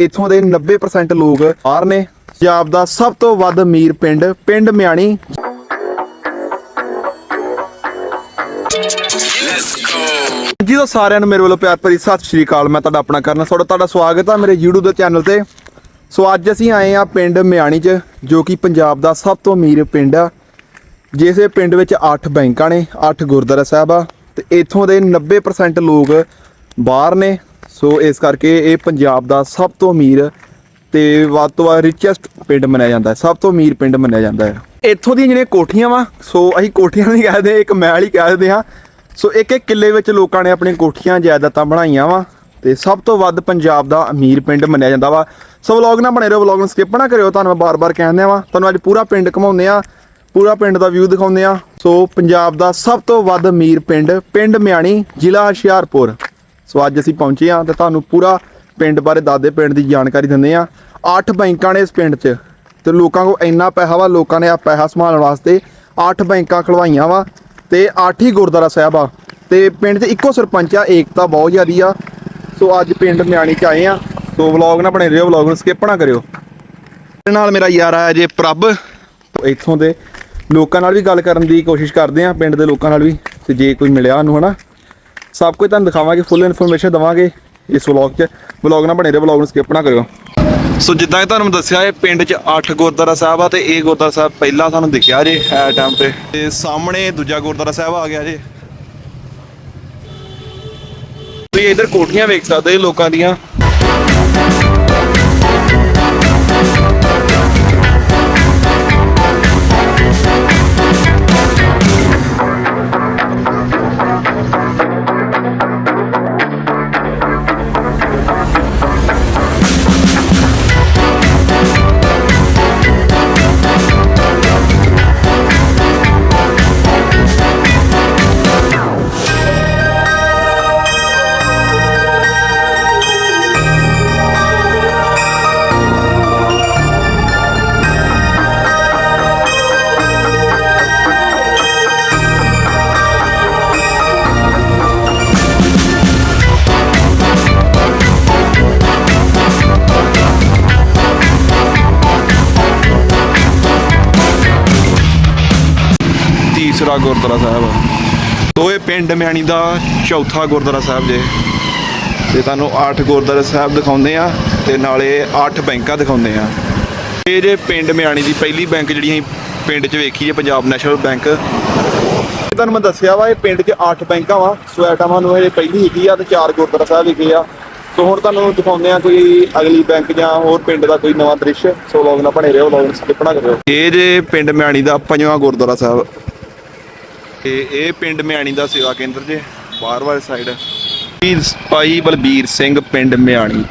ਇੱਥੋਂ ਦੇ 90% ਲੋਕ ਬਾਹਰ ਨੇ। ਪੰਜਾਬ ਦਾ ਸਭ ਤੋਂ ਵੱਧ ਅਮੀਰ ਪਿੰਡ ਪਿੰਡ ਮਿਆਣੀ। ਜੀ ਤੋਂ ਸਾਰਿਆਂ ਨੂੰ ਮੇਰੇ ਵੱਲੋਂ ਪਿਆਰ ਭਰੀ ਸਤਿ ਸ਼੍ਰੀ ਅਕਾਲ। ਮੈਂ ਤੁਹਾਡਾ ਆਪਣਾ ਕਰਨਾ ਤੁਹਾਡਾ ਤੁਹਾਡਾ ਸਵਾਗਤ ਹੈ ਮੇਰੇ YouTube ਦੇ ਚੈਨਲ ਤੇ। ਸੋ ਅੱਜ ਅਸੀਂ ਆਏ ਆ ਪਿੰਡ ਮਿਆਣੀ 'ਚ, ਜੋ ਕਿ ਪੰਜਾਬ ਦਾ ਸਭ ਤੋਂ ਅਮੀਰ ਪਿੰਡ ਆ, ਜਿਸੇ ਪਿੰਡ ਵਿੱਚ 8 ਬੈਂਕਾਂ ਨੇ 8 ਗੁਰਦੁਆਰਾ ਸਾਹਿਬ ਆ, ਤੇ ਇੱਥੋਂ ਦੇ 90% ਲੋਕ ਬਾਹਰ ਨੇ। ਸੋ ਇਸ ਕਰਕੇ ਇਹ ਪੰਜਾਬ ਦਾ ਸਭ ਤੋਂ ਅਮੀਰ ਤੇ ਵੱਧ ਤੋਂ ਵੱਧ ਰਿਚੈਸਟ ਪਿੰਡ ਮੰਨਿਆ ਜਾਂਦਾ ਹੈ। ਸਭ ਤੋਂ ਅਮੀਰ ਪਿੰਡ ਮੰਨਿਆ ਜਾਂਦਾ ਹੈ। ਇੱਥੋਂ ਦੀਆਂ ਜਿਹੜੀਆਂ ਕੋਠੀਆਂ ਵਾ, ਸੋ ਅਸੀਂ ਕੋਠੀਆਂ ਨਹੀਂ ਕਹਦੇ ਇੱਕ ਮਹਿਲ ਹੀ ਕਹਿ ਦਿੰਦੇ ਹਾਂ। ਸੋ ਇੱਕ ਇੱਕ ਕਿੱਲੇ ਵਿੱਚ ਲੋਕਾਂ ਨੇ ਆਪਣੀਆਂ ਕੋਠੀਆਂ, ਜਾਇਦਾਦਾਂ ਬਣਾਈਆਂ ਵਾ ਤੇ ਸਭ ਤੋਂ ਵੱਧ ਪੰਜਾਬ ਦਾ ਅਮੀਰ ਪਿੰਡ ਮੰਨਿਆ ਜਾਂਦਾ ਵਾ। ਸੋ ਵਲੌਗ ਨਾ ਬਣੇ ਰਹੋ, ਵਲੌਗ ਨੂੰ ਸਕਿਪ ਨਾ ਕਰਿਓ, ਤੁਹਾਨੂੰ ਮੈਂ ਬਾਰ-ਬਾਰ ਕਹਿੰਦਾ ਵਾ ਤੁਹਾਨੂੰ ਅੱਜ ਪੂਰਾ ਪਿੰਡ ਘਮਾਉਂਦੇ ਆ ਪੂਰਾ ਪਿੰਡ ਦਾ ਵਿਊ ਦਿਖਾਉਂਦੇ ਆ ਸੋ ਪੰਜਾਬ ਦਾ ਸਭ ਤੋਂ ਵੱਧ ਅਮੀਰ ਪਿੰਡ ਪਿੰਡ ਮਿਆਣੀ, ਜ਼ਿਲ੍ਹਾ ਹੁਸ਼ਿਆਰਪੁਰ। ਸੋ ਅੱਜ ਅਸੀਂ ਪਹੁੰਚੇ ਆ ਤੇ ਤੁਹਾਨੂੰ ਪੂਰਾ ਪਿੰਡ ਬਾਰੇ ਦਾਦੇ ਪਿੰਡ ਦੀ ਜਾਣਕਾਰੀ ਦਿੰਦੇ ਆ ਅੱਠ ਬੈਂਕਾਂ ਨੇ ਇਸ ਪਿੰਡ 'ਚ ਤੇ ਲੋਕਾਂ ਕੋਲ ਇੰਨਾ ਪੈਸਾ ਵਾ, ਲੋਕਾਂ ਨੇ ਆ ਪੈਸਾ ਸੰਭਾਲਣ ਵਾਸਤੇ ਅੱਠ ਬੈਂਕਾਂ ਖਲਵਾਈਆਂ ਵਾ ਤੇ ਅੱਠ ਹੀ ਗੁਰਦੁਆਰਾ ਸਾਹਿਬ ਆ। ਤੇ ਪਿੰਡ 'ਚ ਇੱਕੋ ਸਰਪੰਚ ਆ, ਏਕਤਾ ਬਹੁਤ ਜ਼ਿਆਦੀ ਆ। ਸੋ ਅੱਜ ਪਿੰਡ ਮਿਆਣੀ 'ਚ ਆਏ ਆ। ਸੋ ਵਲੌਗ ਨਾ ਬਣੇ ਰਹੋ, ਵਲੌਗ ਨੂੰ ਸਕਿਪ ਨਾ ਕਰਿਓ। ਮੇਰੇ ਨਾਲ ਮੇਰਾ ਯਾਰ ਆ ਜੇ ਪ੍ਰਭ। ਇੱਥੋਂ ਦੇ ਲੋਕਾਂ ਨਾਲ ਵੀ ਗੱਲ ਕਰਨ ਦੀ ਕੋਸ਼ਿਸ਼ ਕਰਦੇ ਆ, ਪਿੰਡ ਦੇ ਲੋਕਾਂ ਨਾਲ ਵੀ, ਤੇ ਜੇ ਕੋਈ ਮਿਲਿਆ ਉਹਨੂੰ ਹਨਾ ਸਭ ਕੁਝ ਤੁਹਾਨੂੰ ਦਿਖਾਵਾਂਗੇ ਫੁੱਲ ਇਨਫੋਰਮੇਸ਼ਨ ਦਵਾਂਗੇ ਇਸ ਵਲੌਗ 'ਚ। ਵਲੌਗ ਨਾ ਬਣੇ ਰਹੋ ਵਲੌਗ ਨੂੰ ਸਕਿਪ ਨਾ ਕਰਿਓ। ਸੋ ਜਿੱਦਾਂ ਕਿ ਤੁਹਾਨੂੰ ਦੱਸਿਆ, ਇਹ ਪਿੰਡ 'ਚ 8 ਗੁਰਦੁਆਰਾ ਸਾਹਿਬ ਆ ਤੇ ਇਹ ਗੁਰਦੁਆਰਾ ਸਾਹਿਬ ਪਹਿਲਾਂ ਸਾਨੂੰ ਦਿਖਿਆ ਜੇ ਐ ਟਾਈਮ ਤੇ। ਤੇ ਸਾਹਮਣੇ ਦੂਜਾ ਗੁਰਦੁਆਰਾ ਸਾਹਿਬ ਆ ਗਿਆ ਜੇ। ਤੁਸੀਂ ਇਧਰ ਕੋਠੀਆਂ ਵੇਖ ਸਕਦੇ ਹੋ ਲੋਕਾਂ ਦੀਆਂ। ਤੀਸਰਾ ਗੁਰਦੁਆਰਾ ਸਾਹਿਬ ਆ। ਤੋ ਇਹ ਪਿੰਡ ਮਿਆਣੀ ਦਾ ਚੌਥਾ ਗੁਰਦੁਆਰਾ ਸਾਹਿਬ ਜੇ। ਤੇ ਤੁਹਾਨੂੰ ਅੱਠ ਗੁਰਦੁਆਰਾ ਸਾਹਿਬ ਦਿਖਾਉਂਦੇ ਆ ਤੇ ਨਾਲੇ ਅੱਠ ਬੈਂਕਾਂ ਦਿਖਾਉਂਦੇ ਆ। ਇਹ ਜੇ ਪਿੰਡ ਮਿਆਣੀ ਦੀ ਪਹਿਲੀ ਬੈਂਕ ਜਿਹੜੀ ਅਸੀਂ ਪਿੰਡ 'ਚ ਵੇਖੀ ਜੇ, ਪੰਜਾਬ ਨੈਸ਼ਨਲ ਬੈਂਕ। ਤੁਹਾਨੂੰ ਮੈਂ ਦੱਸਿਆ ਵਾ, ਇਹ ਪਿੰਡ 'ਚ ਅੱਠ ਬੈਂਕਾਂ ਵਾ। ਸੋ ਨੂੰ ਇਹ ਪਹਿਲੀ ਹੈਗੀ ਆ ਤੇ ਚਾਰ ਗੁਰਦੁਆਰਾ ਸਾਹਿਬ ਹੈਗੇ ਆ। ਸੋ ਹੁਣ ਤੁਹਾਨੂੰ ਦਿਖਾਉਂਦੇ ਆ ਕੋਈ ਅਗਲੀ ਬੈਂਕ ਜਾਂ ਹੋਰ ਪਿੰਡ ਦਾ ਕੋਈ ਨਵਾਂ ਦ੍ਰਿਸ਼। ਸੋ ਲੋਗ ਨਾ ਬਣੇ ਰਹੋ, ਲੋਗ ਸਕਿਪ ਨਾ ਕਰਿਓ। ਇਹ ਜੇ ਪਿੰਡ ਮਿਆਣੀ ਦਾ ਪੰਜਵਾਂ ਗੁਰਦੁਆਰਾ ਸਾਹਿਬ। ਤੇ ਇਹ ਪਿੰਡ ਮਿਆਣੀ ਦਾ ਸੇਵਾ ਕੇਂਦਰ ਜੇ, ਬਾਹਰ ਵਾਲੀ ਸਾਈਡ ਭਾਈ ਬਲਬੀਰ ਸਿੰਘ ਪਿੰਡ ਮਿਆਣੀ।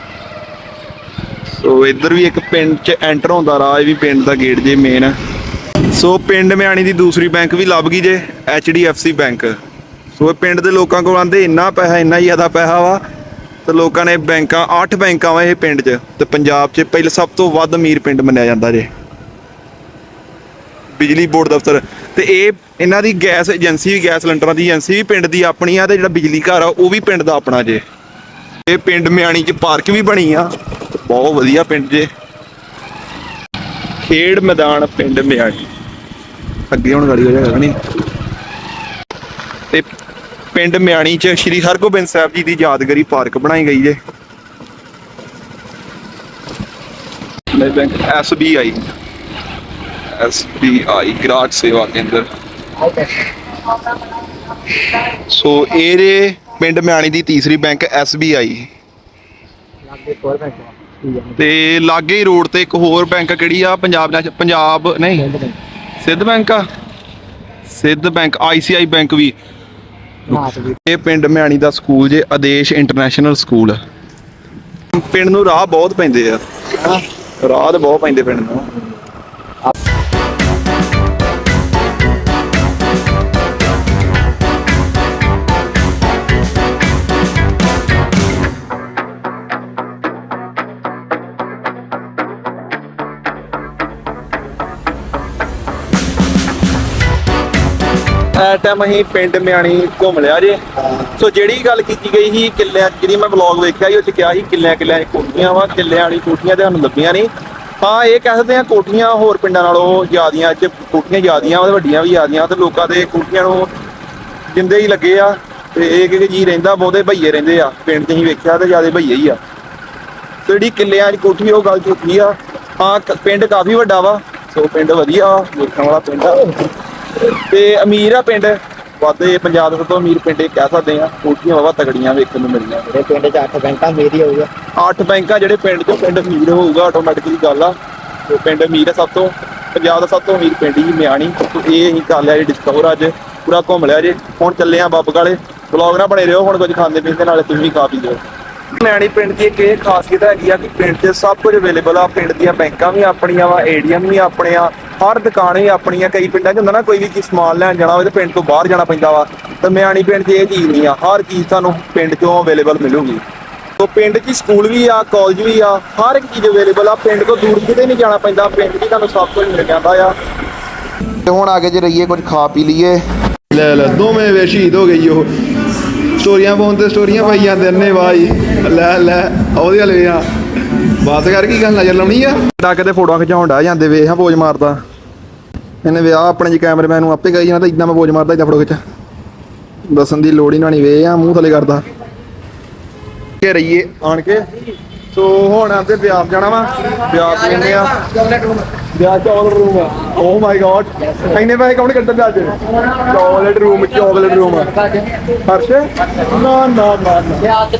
ਸੋ ਇੱਧਰ ਵੀ ਇੱਕ ਪਿੰਡ ਚ ਐਂਟਰ ਹੁੰਦਾ ਰਾਹ, ਇਹ ਵੀ ਪਿੰਡ ਦਾ ਗੇਟ ਜੇ ਮੇਨ ਸੋ ਪਿੰਡ ਮਿਆਣੀ ਦੀ ਦੂਸਰੀ ਬੈਂਕ ਵੀ ਲੱਭ ਗਈ ਜੇ HDFC ਬੈਂਕ। ਸੋ ਇਹ ਪਿੰਡ ਦੇ ਲੋਕਾਂ ਕੋਲ ਆਂਦੇ ਇੰਨਾ ਪੈਸਾ, ਇੰਨਾ ਜ਼ਿਆਦਾ ਪੈਸਾ ਵਾ, ਤੇ ਲੋਕਾਂ ਨੇ ਬੈਂਕਾਂ 8 ਬੈਂਕਾਂ ਵਾ ਇਹ ਪਿੰਡ 'ਚ, ਤੇ ਪੰਜਾਬ 'ਚ ਪਹਿਲੇ ਸਭ ਤੋਂ ਵੱਧ ਅਮੀਰ ਪਿੰਡ ਮੰਨਿਆ ਜਾਂਦਾ ਜੇ। ਬਿਜਲੀ ਬੋਰਡ ਦਫ਼ਤਰ, ਤੇ ਇਹ ਇਹਨਾਂ ਦੀ ਗੈਸ ਏਜੰਸੀ ਵੀ, ਗੈਸ ਸਿਲੰਡਰਾਂ ਦੀ ਏਜੰਸੀ ਵੀ ਪਿੰਡ ਦੀ ਆਪਣੀ ਆ ਤੇ ਜਿਹੜਾ ਬਿਜਲੀ ਘਰ ਆ, ਉਹ ਵੀ ਪਿੰਡ ਦਾ ਆਪਣਾ ਜੇ। ਤੇ ਪਿੰਡ ਮਿਆਣੀ 'ਚ ਪਾਰਕ ਵੀ ਬਣੀ ਆ। ਬਹੁਤ ਵਧੀਆ ਪਿੰਡ ਜੇ। ਖੇਡ ਮੈਦਾਨ ਪਿੰਡ ਮਿਆਣੀ। ਅੱਗੇ ਹੁਣ ਗਾੜੀ ਹੋ ਜਾਏਗਾ ਨਹੀਂ? ਤੇ ਪਿੰਡ ਮਿਆਣੀ 'ਚ ਸ਼੍ਰੀ ਹਰਗੋਬਿੰਦ ਸਾਹਿਬ ਜੀ ਦੀ ਯਾਦਗਾਰੀ ਪਾਰਕ ਬਣਾਈ ਗਈ ਜੇ। ਨਹੀਂ ਬੈਂਕ SBI SBI ਗ੍ਰਾਹਕ ਸੇਵਾ ਕੇਂਦਰ। ਸੋ ਇਹਦੇ ਪਿੰਡ ਮਿਆਣੀ ਦੀ ਤੀਸਰੀ ਬੈਂਕ SBI ਤੇ ਲਾਗੇ ਹੀ ਰੋਡ ਤੇ ਇੱਕ ਹੋਰ ਬੈਂਕ ਕਿਹੜੀ ਆ? ਪੰਜਾਬ ਨੈਸ਼ ਪੰਜਾਬ ਨਹੀਂ? ਸਿੱਧ ਬੈਂਕ ਆ। ਸਿੱਧ ਬੈਂਕ ICI ਬੈਂਕ ਵੀ। ਇਹ ਪਿੰਡ ਮਿਆਣੀ ਦਾ ਸਕੂਲ ਜੇ, ਆਦੇਸ਼ ਇੰਟਰਨੈਸ਼ਨਲ ਸਕੂਲ। ਪਿੰਡ ਨੂੰ ਰਾਹ ਬਹੁਤ ਪੈਂਦੇ ਆ। ਰਾਹ ਤੇ ਬਹੁਤ ਪੈਂਦੇ ਪਿੰਡ ਨੂੰ। ਐਟ ਟਾਈਮ ਅਸੀਂ ਪਿੰਡ ਮਿਆਣੀ ਘੁੰਮ ਲਿਆ ਜੇ। ਸੋ ਜਿਹੜੀ ਗੱਲ ਕੀਤੀ ਗਈ ਸੀ ਕਿੱਲਿਆਂ 'ਚ ਜਿਹੜੀ ਮੈਂ ਵਲੌਗ ਵੇਖਿਆ ਸੀ ਉਹ ਚ ਕਿਹਾ ਸੀ ਕਿੱਲਿਆਂ ਕਿੱਲਿਆਂ 'ਚ ਕੋਠੀਆਂ ਵਾ ਕਿੱਲਿਆਂ ਵਾਲੀ ਕੋਠੀਆਂ ਤੇ ਸਾਨੂੰ ਲੱਭੀਆਂ ਨਹੀਂ। ਹਾਂ ਇਹ ਕਹਿ ਸਕਦੇ ਆ ਕੋਠੀਆਂ ਹੋਰ ਪਿੰਡਾਂ ਨਾਲੋਂ ਜ਼ਿਆਦੀਆਂ ਚ ਕੋਠੀਆਂ ਜ਼ਿਆਦੀਆਂ ਵਾ ਵੱਡੀਆਂ ਵੀ ਜ਼ਿਆਦੀਆਂ ਤੇ ਲੋਕਾਂ ਦੇ ਕੋਠੀਆਂ ਨੂੰ ਜਿੰਦੇ ਹੀ ਲੱਗੇ ਆ ਤੇ ਇਹ ਕਿ ਜੀ ਰਹਿੰਦਾ ਬਹੁਤੇ ਭਈਏ ਰਹਿੰਦੇ ਆ। ਪਿੰਡ 'ਚ ਹੀ ਵੇਖਿਆ ਤੇ ਜਿਆਦੇ ਭਈਏ ਹੀ ਆ। ਤੇ ਜਿਹੜੀ ਕਿੱਲਿਆਂ 'ਚ ਕੋਠੀ ਉਹ ਗੱਲ ਝੂਠੀ ਆ। ਹਾਂ ਪਿੰਡ ਕਾਫੀ ਵੱਡਾ ਵਾ। ਸੋ ਪਿੰਡ ਵਧੀਆ ਵਾ, ਵੇਖਣ ਵਾਲਾ ਪਿੰਡ ਆ। ਤੇ ਅਮੀਰ ਆ ਪਿੰਡ। ਵਾਦੇ ਪੰਜਾਬ ਦਾ ਸਭ ਤੋਂ ਅਮੀਰ ਪਿੰਡ ਇਹ ਕਹਿ ਸਕਦੇ ਆ। ਕੋਠੀਆਂ ਵਾਵਾ ਤਗੜੀਆਂ ਵੇਖਣ ਨੂੰ ਮਿਲੀਆਂ ਇਹ ਪਿੰਡ ਚ ਅੱਠ ਬੈਂਕਾਂ ਮੇਰੀ ਹੋਊਗਾ। ਅੱਠ ਬੈਂਕਾਂ ਜਿਹੜੇ ਪਿੰਡ ਤੋਂ ਪਿੰਡ ਅਮੀਰ ਹੋਊਗਾ ਆਟੋਮੈਟਿਕਲੀ ਗੱਲ ਆ। ਤੇ ਪਿੰਡ ਅਮੀਰ ਆ ਸਭ ਤੋਂ। ਪੰਜਾਬ ਦਾ ਸਭ ਤੋਂ ਅਮੀਰ ਪਿੰਡ ਹੀ ਮਿਆਣੀ। ਤੇ ਇਹ ਅਸੀਂ ਕਰ ਲਿਆ ਜੀ ਡਿਸਕਵਰ ਅੱਜ। ਪੂਰਾ ਘੁੰਮ ਲਿਆ ਜੀ। ਹੁਣ ਚੱਲੇ ਆ ਬੱਬ ਕਾਲੇ। ਵਲੌਗ ਨਾ ਬਣੇ ਰਹੋ ਹੁਣ ਕੁਝ ਖਾਂਦੇ ਪੀਂਦੇ ਨਾਲੇ ਤੁਸੀਂ ਵੀ ਖਾ ਪੀ ਲਿਓ। ਮਿਆਣੀ ਪਿੰਡ ਦੀ ਇੱਕ ਇਹ ਖਾਸੀਅਤ ਹੈਗੀ ਆ ਕਿ ਪਿੰਡ 'ਚ ਸਭ ਕੁਝ ਅਵੇਲੇਬਲ ਆ। ਪਿੰਡ ਦੀਆਂ ਬੈਂਕਾਂ ਵੀ ਆਪਣੀਆਂ ਵਾ ਏਡੀਐਮ ਵੀ ਆਪਣੇ ਆ। ਹਰ ਦੁਕਾਨ ਵੀ ਆਪਣੀਆਂ ਕਈ ਪਿੰਡਾਂ 'ਚ ਹੁੰਦਾ ਨਾ ਕੋਈ ਵੀ ਚੀਜ਼ ਸਮਾਨ ਲੈਣ ਜਾਣਾ ਹੋਵੇ ਤੇ ਪਿੰਡ ਤੋਂ ਬਾਹਰ ਜਾਣਾ ਪੈਂਦਾ ਵਾ। ਤੇ ਮਿਆਣੀ ਪਿੰਡ 'ਚ ਇਹ ਚੀਜ਼ ਨਹੀਂ ਆ ਹਰ ਚੀਜ਼ ਤੁਹਾਨੂੰ ਪਿੰਡ 'ਚੋਂ ਅਵੇਲੇਬਲ ਮਿਲੂਗੀ। ਤੋ ਪਿੰਡ 'ਚ ਸਕੂਲ ਵੀ ਆ ਕਾਲਜ ਵੀ ਆ ਹਰ ਇੱਕ ਚੀਜ਼ ਅਵੇਲੇਬਲ ਆ ਪਿੰਡ ਤੋਂ ਦੂਰ ਕਿਤੇ ਨਹੀਂ ਜਾਣਾ ਪੈਂਦਾ ਪਿੰਡ 'ਚ ਤੁਹਾਨੂੰ ਸਭ ਕੁਝ ਮਿਲ ਜਾਂਦਾ ਆ। ਤੇ ਹੁਣ ਆਗੇ ਜੇ ਰਹੀਏ ਕੁਝ ਖਾ ਪੀ ਲਈਏ। ਲੈ ਲੈ ਦੋਵੇਂ ਵੇ ਸ਼ਹੀਦ ਹੋ ਗਈ ਉਹ। ਸਟੋਰੀਆਂ ਪਾਉਣ ਤੇ ਸਟੋਰੀਆਂ ਪਾਈ ਜਾਂਦੇ ਨੇ ਭਾਈ ਲੈ ਲੈ ਉਹਦੇ ਹਲੇ ਆ। ਬਸ ਕਰ ਕੀ ਗੱਲ ਨਜ਼ਰ ਲਾਉਣੀ ਆ? ਡੱਕ ਤੇ ਫੋਟੋਆਂ ਖਿਚਾਉਣ ਡਾ ਜਾਂਦੇ ਵੇਖ ਹਾਂ ਪੋਜ ਮਾਰਦਾ। ਇਹਨੇ ਵਿਆਹ ਆਪਣੇ ਜੀ ਕੈਮਰਾਮੈਨ ਨੂੰ ਆਪੇ ਕਹੀ ਤਾਂ ਇਦਾਂ ਮੈਂ ਪੋਜ ਮਾਰਦਾ ਇਦਾਂ ਫੋਟੋ ਖਿੱਚ। ਦੱਸਣ ਦੀ ਲੋੜ ਹੀ ਨਾ ਨਹੀਂ ਵੇ ਆ ਮੂੰਹ ਥੱਲੇ ਕਰਦਾ। ਕੇ ਰਹੀਏ ਆਣ ਕੇ। ਸੋ ਹੁਣ ਆਂਦੇ ਬਿਆਸ ਜਾਣਾ ਵਾ। ਬਿਆਸ ਜਾਂਦੇ ਆ। ਬਿਆਸ ਚਾਕਲੇਟ ਰੂਮ ਆ। ਓ ਮਾਈ ਗॉड ਇੰਨੇ ਪੈਸੇ ਕੌਣ ਕੱਢਣ ਦਾ ਅੱਜ? Chocolate room chocolate room Harsh? ਨਾ ਨਾ ਨਾ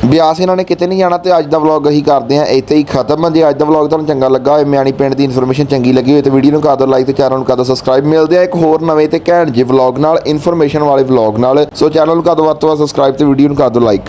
ਬਿਆਸ ਇਹਨਾਂ ਨੇ ਕਿਤੇ ਨਹੀਂ ਜਾਣਾ ਤੇ ਅੱਜ ਦਾ ਵਲੌਗ ਅਸੀਂ ਕਰਦੇ ਹਾਂ, ਇੱਥੇ ਹੀ ਖਤਮ। ਜੇ ਅੱਜ ਦਾ ਵਲੌਗ ਤੁਹਾਨੂੰ ਚੰਗਾ ਲੱਗਾ ਹੋਵੇ, ਮਿਆਣੀ ਪਿੰਡ ਦੀ ਇਨਫੋਰਮੇਸ਼ਨ ਚੰਗੀ ਲੱਗੀ ਹੋਵੇ ਤੇ ਵੀਡੀਓ ਨੂੰ ਕਰ ਦਿਓ ਲਾਈਕ ਤੇ ਚੈਨਲ ਨੂੰ ਕਰ ਦਿਓ ਸਬਸਕ੍ਰਾਈਬ ਮਿਲਦੇ ਆ ਇੱਕ ਹੋਰ ਨਵੇਂ ਤੇ ਘੈਂਟ ਜਿਹੇ ਵਲੌਗ ਨਾਲ ਇਨਫੋਰਮੇਸ਼ਨ ਵਾਲੇ ਵਲੌਗ ਨਾਲ। ਸੋ ਚੈਨਲ ਨੂੰ ਕਰ ਦਿਓ ਵੱਧ ਤੋਂ ਵੱਧ ਸਬਸਕ੍ਰਾਈਬ ਤੇ ਵੀਡੀਓ ਨੂੰ ਕਰ ਦਿਓ ਲਾਈਕ